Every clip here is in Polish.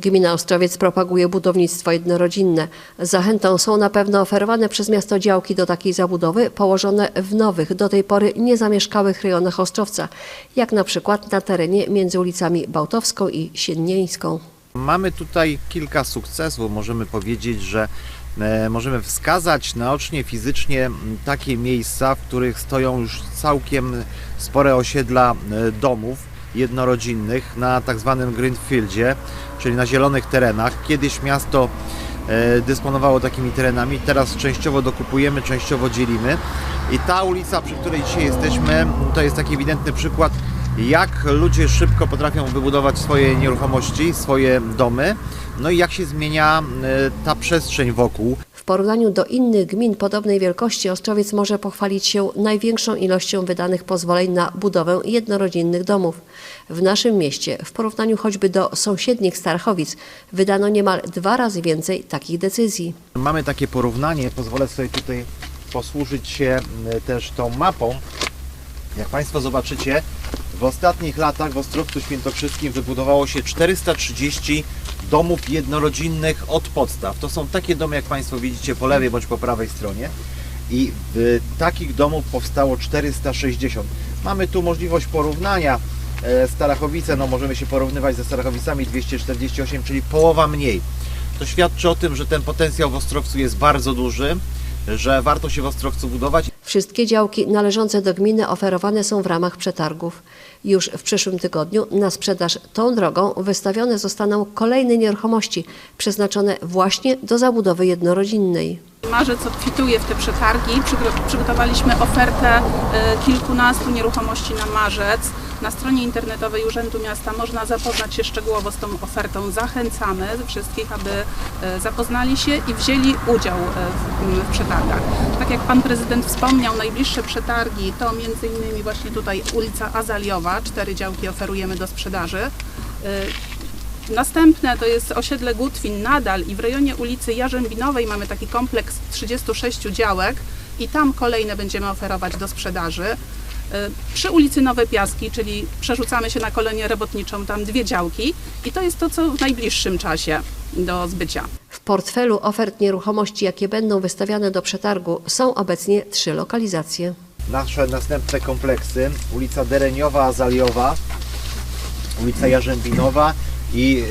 Gmina Ostrowiec propaguje budownictwo jednorodzinne. Zachętą są na pewno oferowane przez miasto działki do takiej zabudowy położone w nowych, do tej pory niezamieszkałych rejonach Ostrowca, jak na przykład na terenie między ulicami Bałtowską i Siednieńską. Mamy tutaj kilka sukcesów. Możemy powiedzieć, że e, możemy wskazać naocznie, fizycznie takie miejsca, w których stoją już całkiem spore osiedla e, domów jednorodzinnych na tak zwanym Greenfieldzie, czyli na zielonych terenach. Kiedyś miasto e, dysponowało takimi terenami, teraz częściowo dokupujemy, częściowo dzielimy. I ta ulica, przy której dzisiaj jesteśmy, to jest taki ewidentny przykład, jak ludzie szybko potrafią wybudować swoje nieruchomości, swoje domy, no i jak się zmienia e, ta przestrzeń wokół. W porównaniu do innych gmin podobnej wielkości Ostrowiec może pochwalić się największą ilością wydanych pozwoleń na budowę jednorodzinnych domów. W naszym mieście, w porównaniu choćby do sąsiednich Starchowic, wydano niemal dwa razy więcej takich decyzji. Mamy takie porównanie, pozwolę sobie tutaj posłużyć się e, też tą mapą. Jak Państwo zobaczycie, w ostatnich latach w Ostrowcu Świętokrzyskim wybudowało się 430 domów jednorodzinnych od podstaw. To są takie domy, jak Państwo widzicie po lewej bądź po prawej stronie. I w takich domów powstało 460. Mamy tu możliwość porównania. E, Starachowice, no możemy się porównywać ze Starachowicami 248, czyli połowa mniej. To świadczy o tym, że ten potencjał w Ostrowcu jest bardzo duży, że warto się w Ostrowcu budować. Wszystkie działki należące do gminy oferowane są w ramach przetargów. Już w przyszłym tygodniu na sprzedaż tą drogą wystawione zostaną kolejne nieruchomości przeznaczone właśnie do zabudowy jednorodzinnej. Marzec obfituje w te przetargi. Przygo- Przygotowaliśmy ofertę e, kilkunastu nieruchomości na marzec. Na stronie internetowej Urzędu Miasta można zapoznać się szczegółowo z tą ofertą. Zachęcamy wszystkich, aby e, zapoznali się i wzięli udział e, w, przetargach. Tak jak Pan Prezydent wspomniał, najbliższe przetargi to innymi właśnie tutaj ulica Azaliowa. Cztery działki oferujemy do sprzedaży. Następne to jest osiedle Gutwin nadal i w rejonie ulicy Jarzębinowej mamy taki kompleks 36 działek i tam kolejne będziemy oferować do sprzedaży. Y, Przy ulicy Nowe Piaski, czyli przerzucamy się na kolonię robotniczą, tam dwie działki i to jest to, co w najbliższym czasie do zbycia. W portfelu ofert nieruchomości, jakie będą wystawiane do przetargu, są obecnie trzy lokalizacje. Nasze następne kompleksy, ulica Dereniowa, Azaliowa, ulica Jarzębinowa i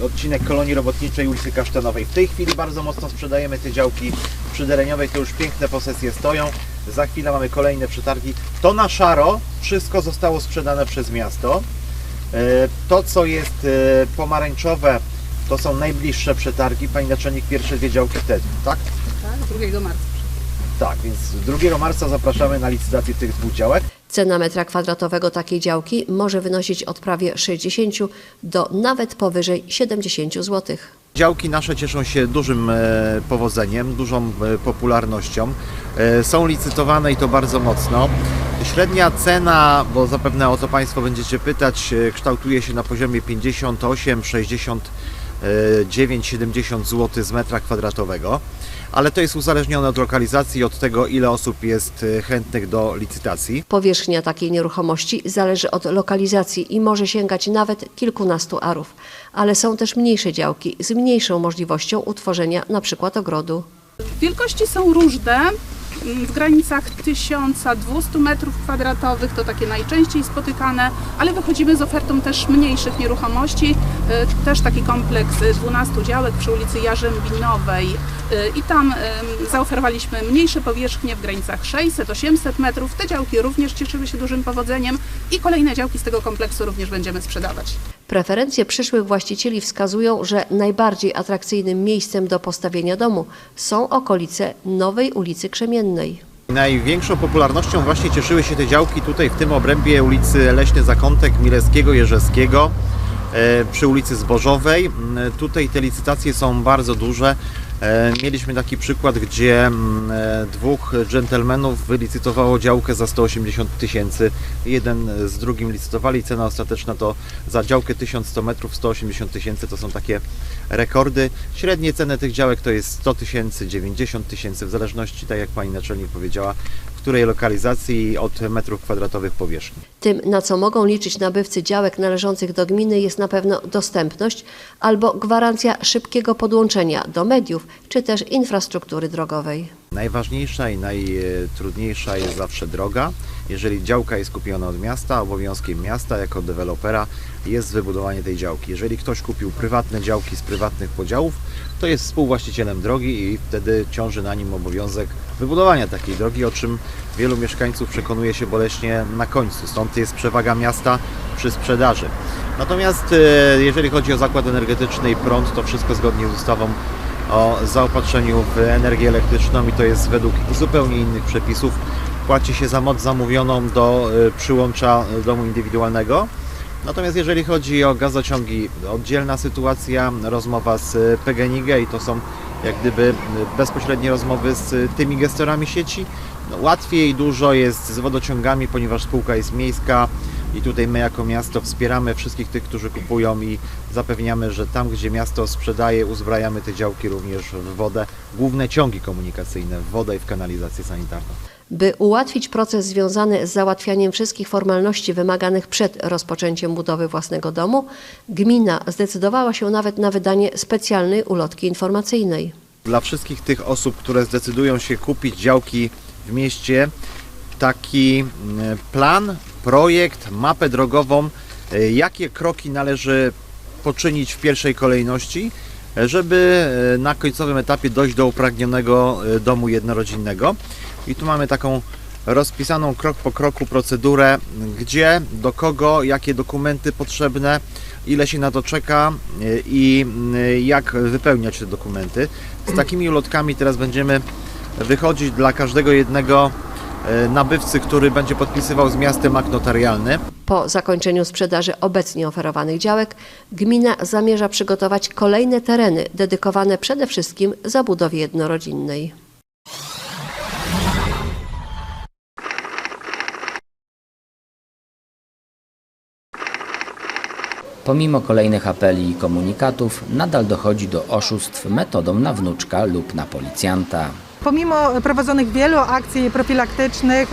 y, odcinek kolonii robotniczej ulicy Kasztanowej. W tej chwili bardzo mocno sprzedajemy te działki przy Dereniowej, to już piękne posesje stoją. Za chwilę mamy kolejne przetargi. To na szaro wszystko zostało sprzedane przez miasto. Y, To, co jest y, pomarańczowe, to są najbliższe przetargi. Pani naczelnik pierwsze dwie działki wtedy, tak? Tak, 2 marca. Tak, więc 2 marca zapraszamy na licytację tych dwóch działek. Cena metra kwadratowego takiej działki może wynosić od prawie 60 do nawet powyżej 70 zł. Działki nasze cieszą się dużym e, powodzeniem, dużą e, popularnością. E, Są licytowane i to bardzo mocno. Średnia cena, bo zapewne o to Państwo będziecie pytać, kształtuje się na poziomie 58, 69, 70 zł z metra kwadratowego. Ale to jest uzależnione od lokalizacji i od tego, ile osób jest e, chętnych do licytacji. Powierzchnia takiej nieruchomości zależy od lokalizacji i może sięgać nawet kilkunastu arów, ale są też mniejsze działki z mniejszą możliwością utworzenia np. ogrodu. Wielkości są różne. Mm, W granicach 1200 m2 to takie najczęściej spotykane, ale wychodzimy z ofertą też mniejszych nieruchomości. Y, Też taki kompleks y, 12 działek przy ulicy Jarzębinowej y, i tam zaoferowaliśmy mniejsze powierzchnie w granicach 600-800 metrów. Te działki również cieszyły się dużym powodzeniem i kolejne działki z tego kompleksu również będziemy sprzedawać. Preferencje przyszłych właścicieli wskazują, że najbardziej atrakcyjnym miejscem do postawienia domu są okolice Nowej ulicy Krzemiennej. Największą popularnością właśnie cieszyły się te działki tutaj w tym obrębie ulicy Leśny Zakątek, Milewskiego, Jerzewskiego, e, przy ulicy Zbożowej. Mm, Tutaj te licytacje są bardzo duże. E, Mieliśmy taki przykład, gdzie mm, e, dwóch dżentelmenów wylicytowało działkę za 180 tysięcy. Jeden z drugim licytowali. Cena ostateczna to za działkę 1100 metrów 180 tysięcy. To są takie rekordy. Średnie ceny tych działek to jest 100 tysięcy, 90 tysięcy, w zależności, tak jak Pani Naczelnik powiedziała, której lokalizacji od metrów kwadratowych powierzchni. Tym, na co mogą liczyć nabywcy działek należących do gminy, jest na pewno dostępność albo gwarancja szybkiego podłączenia do mediów czy też infrastruktury drogowej. Najważniejsza i najtrudniejsza jest zawsze droga. Jeżeli działka jest kupiona od miasta, obowiązkiem miasta jako dewelopera jest wybudowanie tej działki. Jeżeli ktoś kupił prywatne działki z prywatnych podziałów, to jest współwłaścicielem drogi i wtedy ciąży na nim obowiązek wybudowania takiej drogi, o czym wielu mieszkańców przekonuje się boleśnie na końcu. Stąd jest przewaga miasta przy sprzedaży. Natomiast e, jeżeli chodzi o zakład energetyczny i prąd, to wszystko zgodnie z ustawą o zaopatrzeniu w energię elektryczną i to jest według zupełnie innych przepisów. Płaci się za moc zamówioną do y, przyłącza domu indywidualnego. Natomiast jeżeli chodzi o gazociągi, oddzielna sytuacja, rozmowa z PGNiG i to są jak gdyby y, bezpośrednie rozmowy z tymi gestorami sieci. No, łatwiej dużo jest z wodociągami, ponieważ spółka jest miejska i tutaj my jako miasto wspieramy wszystkich tych, którzy kupują i zapewniamy, że tam, gdzie miasto sprzedaje, uzbrajamy te działki również w wodę, główne ciągi komunikacyjne w wodę i w kanalizację sanitarną. By ułatwić proces związany z załatwianiem wszystkich formalności wymaganych przed rozpoczęciem budowy własnego domu, gmina zdecydowała się nawet na wydanie specjalnej ulotki informacyjnej. Dla wszystkich tych osób, które zdecydują się kupić działki w mieście, taki mm, plan, projekt, mapę drogową, e, jakie kroki należy poczynić w pierwszej kolejności, e, żeby e, na końcowym etapie dojść do upragnionego e, domu jednorodzinnego. I tu mamy taką rozpisaną krok po kroku procedurę, gdzie, do kogo, jakie dokumenty potrzebne, ile się na to czeka e, i jak wypełniać te dokumenty. Z takimi ulotkami teraz będziemy wychodzić dla każdego jednego e, nabywcy, który będzie podpisywał z miastem akt notarialny. Po zakończeniu sprzedaży obecnie oferowanych działek, gmina zamierza przygotować kolejne tereny dedykowane przede wszystkim zabudowie jednorodzinnej. Pomimo kolejnych apeli i komunikatów, nadal dochodzi do oszustw metodą na wnuczka lub na policjanta. Pomimo prowadzonych wielu akcji profilaktycznych,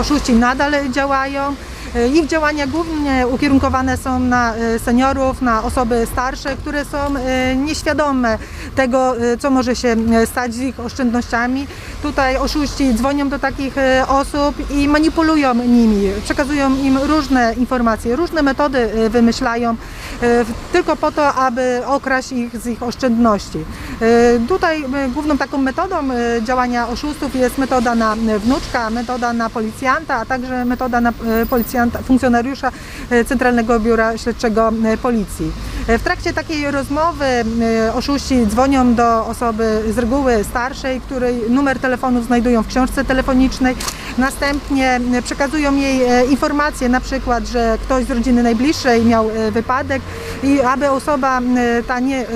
oszuści nadal działają. E, Ich działania głównie ukierunkowane są na e, seniorów, na osoby starsze, które są e, nieświadome tego, co może się stać z ich oszczędnościami. Tutaj oszuści dzwonią do takich osób i manipulują nimi, przekazują im różne informacje, różne metody wymyślają tylko po to, aby okraść ich z ich oszczędności. Tutaj główną taką metodą działania oszustów jest metoda na wnuczka, metoda na policjanta, a także metoda na e, funkcjonariusza e, Centralnego Biura Śledczego e, Policji. E, W trakcie takiej rozmowy oszuści dzwonią do osoby z reguły starszej, której numer telefonu znajdują w książce telefonicznej. Następnie przekazują jej informacje, na przykład, że ktoś z rodziny najbliższej miał wypadek i aby osoba ta nie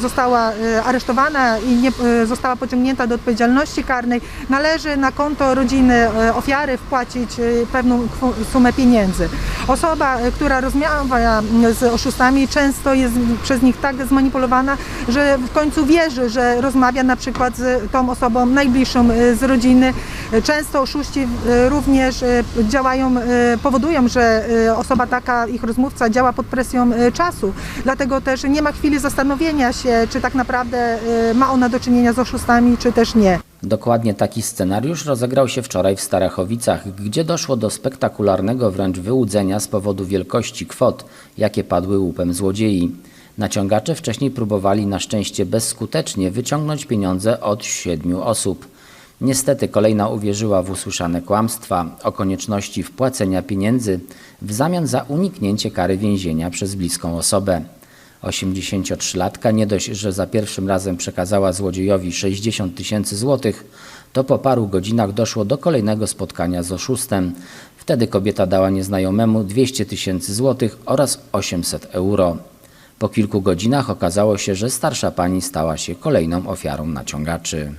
została aresztowana i nie została pociągnięta do odpowiedzialności karnej, należy na konto rodziny ofiary wpłacić pewną sumę pieniędzy. Osoba, e, która rozmawia m, z oszustami, często jest przez nich tak zmanipulowana, że w końcu wierzy, że rozmawia na przykład z tą osobą najbliższą e, z rodziny. Często oszuści e, również e, działają, e, powodują, że osoba taka, ich rozmówca działa pod presją czasu. Dlatego też nie ma chwili zastanowienia się, czy tak naprawdę ma ona do czynienia z oszustami, czy też nie. Dokładnie taki scenariusz rozegrał się wczoraj w Starachowicach, gdzie doszło do spektakularnego wręcz wyłudzenia z powodu wielkości kwot, jakie padły łupem złodziei. Naciągacze wcześniej próbowali na szczęście bezskutecznie wyciągnąć pieniądze od siedmiu osób. Niestety kolejna uwierzyła w usłyszane kłamstwa o konieczności wpłacenia pieniędzy w zamian za uniknięcie kary więzienia przez bliską osobę. 83-latka nie dość, że za pierwszym razem przekazała złodziejowi 60 tysięcy złotych, to po paru godzinach doszło do kolejnego spotkania z oszustem. Wtedy kobieta dała nieznajomemu 200 tysięcy złotych oraz 800 euro. Po kilku godzinach okazało się, że starsza pani stała się kolejną ofiarą naciągaczy.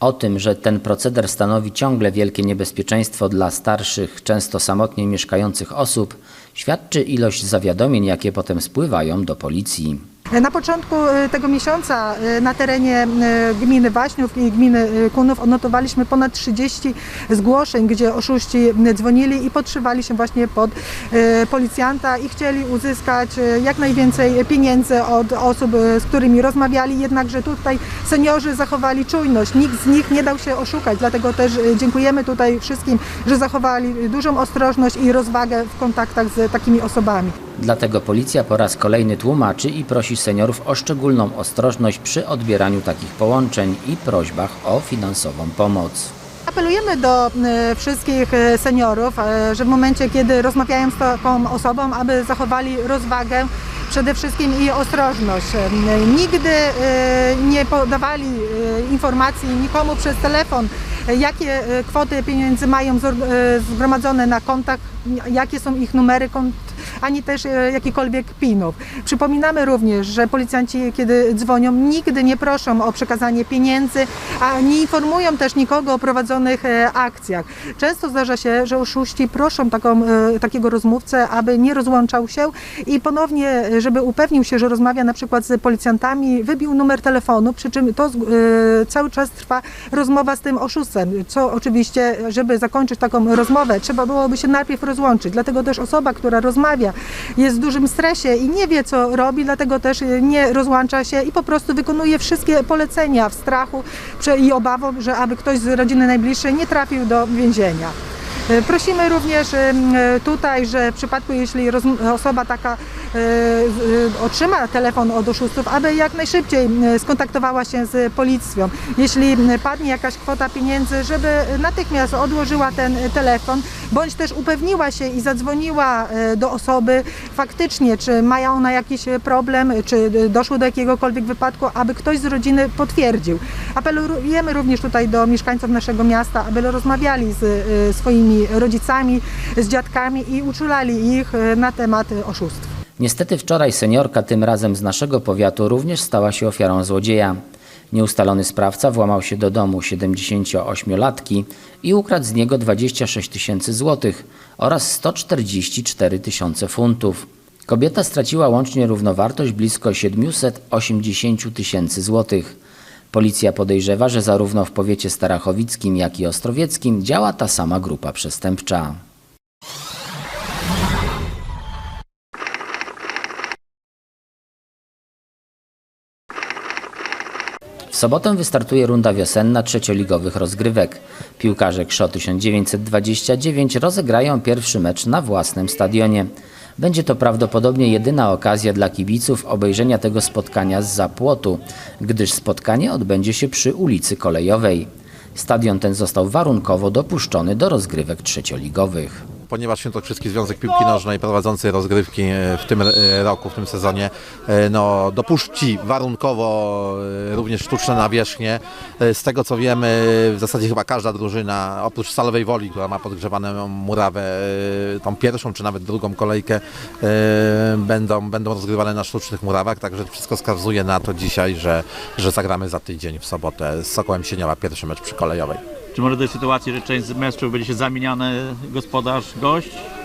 O tym, że ten proceder stanowi ciągle wielkie niebezpieczeństwo dla starszych, często samotnie mieszkających osób, świadczy ilość zawiadomień, jakie potem spływają do policji. Na początku e, tego miesiąca e, na terenie e, gminy Waśniów i gminy Kunów odnotowaliśmy ponad 30 zgłoszeń, gdzie oszuści dzwonili i podszywali się właśnie pod policjanta i chcieli uzyskać jak najwięcej pieniędzy od osób, z którymi rozmawiali, jednakże tutaj seniorzy zachowali czujność. Nikt z nich nie dał się oszukać, dlatego też dziękujemy tutaj wszystkim, że zachowali dużą ostrożność i rozwagę w kontaktach z takimi osobami. Dlatego policja po raz kolejny tłumaczy i prosi seniorów o szczególną ostrożność przy odbieraniu takich połączeń i prośbach o finansową pomoc. Apelujemy do e, wszystkich e, seniorów, e, że w momencie, kiedy rozmawiają z taką osobą, aby zachowali rozwagę, przede wszystkim i ostrożność. Nigdy nie podawali informacji nikomu przez telefon, jakie kwoty pieniędzy mają zgromadzone na kontach, jakie są ich numery kont, ani też e, jakikolwiek PIN-ów. Przypominamy również, że policjanci, kiedy dzwonią, nigdy nie proszą o przekazanie pieniędzy, a nie informują też nikogo o prowadzonych e, akcjach. Często zdarza się, że oszuści proszą taką, e, takiego rozmówcę, aby nie rozłączał się i ponownie, żeby upewnił się, że rozmawia na przykład z policjantami, wybił numer telefonu, przy czym to cały czas trwa rozmowa z tym oszustem, co oczywiście, żeby zakończyć taką rozmowę, trzeba byłoby się najpierw rozłączyć. Dlatego też osoba, która rozmawia, jest w dużym stresie i nie wie, co robi, dlatego też nie rozłącza się i po prostu wykonuje wszystkie polecenia w strachu i obawą, że aby ktoś z rodziny najbliższej nie trafił do więzienia. E, Prosimy również e, tutaj, że w przypadku, jeśli osoba taka otrzyma telefon od oszustów, aby jak najszybciej m, skontaktowała się z policją. Jeśli padnie jakaś kwota pieniędzy, żeby natychmiast odłożyła ten e, telefon, bądź też upewniła się i zadzwoniła e, do osoby faktycznie, czy ma ona jakiś e, problem, czy e, doszło do jakiegokolwiek wypadku, aby ktoś z rodziny potwierdził. Apelujemy również tutaj do mieszkańców naszego miasta, aby rozmawiali z e, swoimi rodzicami, z dziadkami i uczulali ich e, na temat e, oszustw. Niestety wczoraj seniorka, tym razem z naszego powiatu, również stała się ofiarą złodzieja. Nieustalony sprawca włamał się do domu 78-latki i ukradł z niego 26 tysięcy złotych oraz 144 tysiące funtów. Kobieta straciła łącznie równowartość blisko 780 tysięcy złotych. Policja podejrzewa, że zarówno w powiecie starachowickim, jak i ostrowieckim działa ta sama grupa przestępcza. W sobotę wystartuje runda wiosenna trzecioligowych rozgrywek. Piłkarze KSZO 1929 rozegrają pierwszy mecz na własnym stadionie. Będzie to prawdopodobnie jedyna okazja dla kibiców obejrzenia tego spotkania z zapłotu, gdyż spotkanie odbędzie się przy ulicy Kolejowej. Stadion ten został warunkowo dopuszczony do rozgrywek trzecioligowych. Ponieważ Świętokrzyski Związek Piłki Nożnej prowadzący rozgrywki e, w tym e, roku, w tym sezonie, e, no, dopuści warunkowo również sztuczne nawierzchnie. Z tego co wiemy, w zasadzie chyba każda drużyna, oprócz Stalowej Woli, która ma podgrzewaną murawę, tą pierwszą czy nawet drugą kolejkę, będą, będą rozgrywane na sztucznych murawach, także wszystko wskazuje na to dzisiaj, że, że zagramy za tydzień w sobotę z Sokołem Sienioła pierwszy mecz przy kolejowej. Czy może do sytuacji, że część z meczów będzie się zamieniany gospodarz, gość? Yy,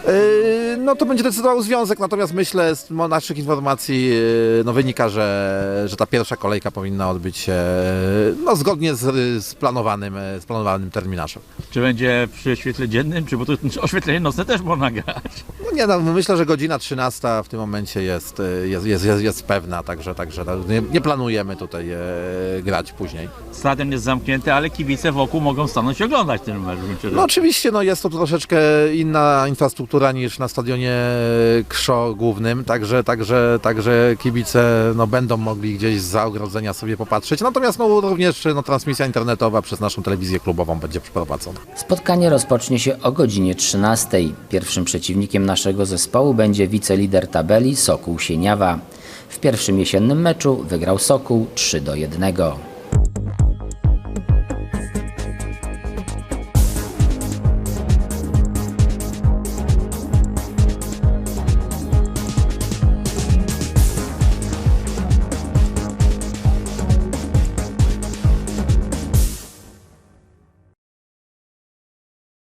No to będzie decydował związek, natomiast myślę z naszych informacji yy, no, wynika, że, że ta pierwsza kolejka powinna odbyć się yy, no, zgodnie z, z, planowanym, z planowanym terminarzem. Czy będzie przy świetle dziennym, czy bo tu oświetlenie nocne też można grać? No nie, no, myślę, że godzina 13 w tym momencie jest, jest, jest, jest, jest pewna, także, także no, nie, nie planujemy tutaj grać później. Stadion jest zamknięty, ale kibice wokół mogą stanąć i oglądać ten mecz. No oczywiście no, jest to troszeczkę inna infrastruktura niż na stadionie Krzo głównym, także, także, także kibice no, będą mogli gdzieś za ogrodzenia sobie popatrzeć. Natomiast no, również no, transmisja internetowa przez naszą telewizję klubową będzie przeprowadzona. Spotkanie rozpocznie się o godzinie 13. Pierwszym przeciwnikiem naszego zespołu będzie wicelider tabeli Sokół Sieniawa. W pierwszym jesiennym meczu wygrał Sokół 3 do 1.